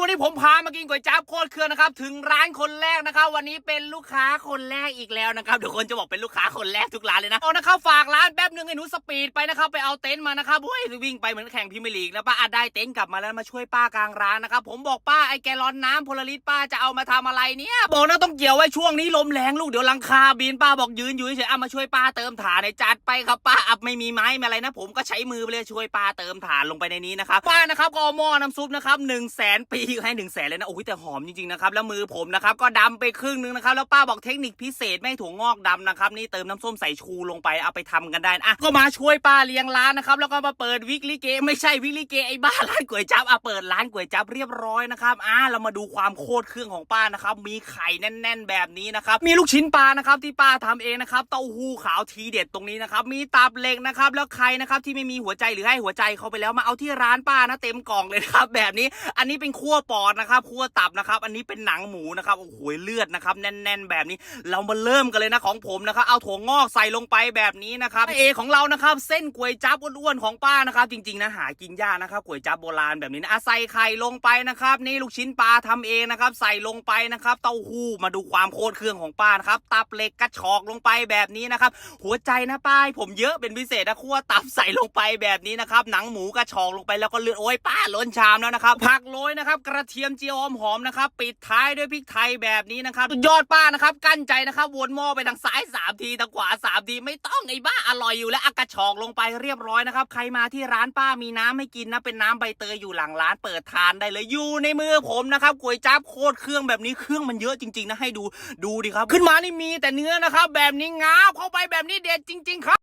วันนี้ผมพามากินก๋วยจั๊บโคตรเครืองนะครับ ถึงร้านคนแรกนะครับ วันนี้เป็นลูกค้าคนแรกอีกแล้วนะครับเดี๋ยวคนจะบอกเป็นลูกค้าคนแรกทุกร้านเลยนะเอานะครับฝากร้านแป๊บนึงไอ้หนูสปีดไปนะครับไปเอาเต็นท์มานะครับโอ้ยวิ่งไปเหมือนแข่งพรีเมียร์ลีกแล้วป้าอาได้เต็นท์กลับมาแล้วมาช่วยป้ากลางร้านนะครับผมบอกป้าไอ้แกลอนน้ำพลลิตป้าจะเอามาทำอะไรเนี่ยบอกนะต้องเกี่ยวไว้ช่วงนี้ลมแรงลูกเดี๋ยวลังคาบินป้าบอกยืนอยู่เฉยๆเอามาช่วยป้าเติมถ่านในจัดไปครับป้าอับไม่มีไม้อะไรนะ ผมก็ใช้มือไปเลยช่วยป้าเติมถ่านลงไปในนี้นะครับป้านะครับก็เอาหม้อน้ำซุปนะครับหนึ่งแสนปีให้หนึ่งแสนเลยนะโอ้ยแต่หอมจริงๆนะครับแล้วมือผมนะครับก็ดำไปครึ่งนึงนะครับแล้วป้าบอกเทคนิคพิเศษไม่ถั่วงอกดำนะครับนี่เติมน้ำส้มสายชูลงไปเอาไปทำกันได้นะอะก็มาช่วยป้าเลี้ยงร้านนะครับแล้วก็มาเปิดวิกลิเกไม่ใช่วิกลิเกไอ้บ้าร้านก๋วยจั๊บอะเปิดร้านก๋วยจั๊บเรียบร้อยนะครับอะเรามาดูความโคตรเครื่องของป้านะครับมีไข่แน่น ๆ แบบนี้นะครับมีลูกชิ้นปลานะครับที่ป้าทำเองนะครับเต้าหู้ขาวทีเด็ดตรงนี้นะครับมีตับเหล็กนะครับแล้วใครนะครับที่ไม่มีหัวใจหรือให้หัวใจเขาไปแล้วมาเอาที่ร้านป้านะเต็มกล่องเลยครับแบบนี้อันนี้เป็นคั่วปอดนะครับคั่วตับนะครับ อันนี้เป็นหนังหมูนะครับโอ้โหเลือดนะครับแน่น ๆ แบบนี้ เรามาเริ่มกันเลยนะของผมนะครับ เอาถั่วงอกใส่ลงไปแบบนี้นะครับเอของเรานะครับ เส้นก๋วยจั๊บอ้วนๆของป้านะครับ จริงๆนะหากินยากนะครับก๋วยจั๊บโบราณแบบนี้นะอะใส่ไข่ลงไปนะครับ นี่ลูกชิ้นปลาทำเองนะครับ ใส่ลงไปนะครับ เต้าหู้มาดูความโคตรเครื่องของป้านะครับตับเหล็กกระชอกลงไปแบบนี้นะครับ หัวใจนะป้าผมเยอะเป็นพิเศษนะคั่วตับใส่ลงไปแบบนี้นะครับ หนังหมูกระชอกลงไปแล้วก็เลือดโอ้ยป้าล้นชามแล้วนะครับผักโรยนะครับกระเทียมเจียวหอมนะครับ ปิดท้ายด้วยพริกไทยแบบนี้นะครับยอดป้านะครับ กั้นใจนะครับวนหม้อไปทางซ้ายสามทีทางขวาสามทีไม่ต้องไอ้บ้าอร่อยอยู่แล้วอากระชอกลงไปเรียบร้อยนะครับ ใครมาที่ร้านป้ามีน้ำให้กินนะเป็นน้ำใบเตยอยู่หลังร้านเปิดทานได้เลยอยู่ในมือผมนะครับก๋วยจั๊บโคตรเครื่องแบบนี้เครื่องมันเยอะจริงๆนะให้ดูดูดิครับ ขึ้นมานี่มีแต่เนื้อนะครับ แบบนี้งาเข้าไปแบบนี้เด็ดจริง ๆ ครับ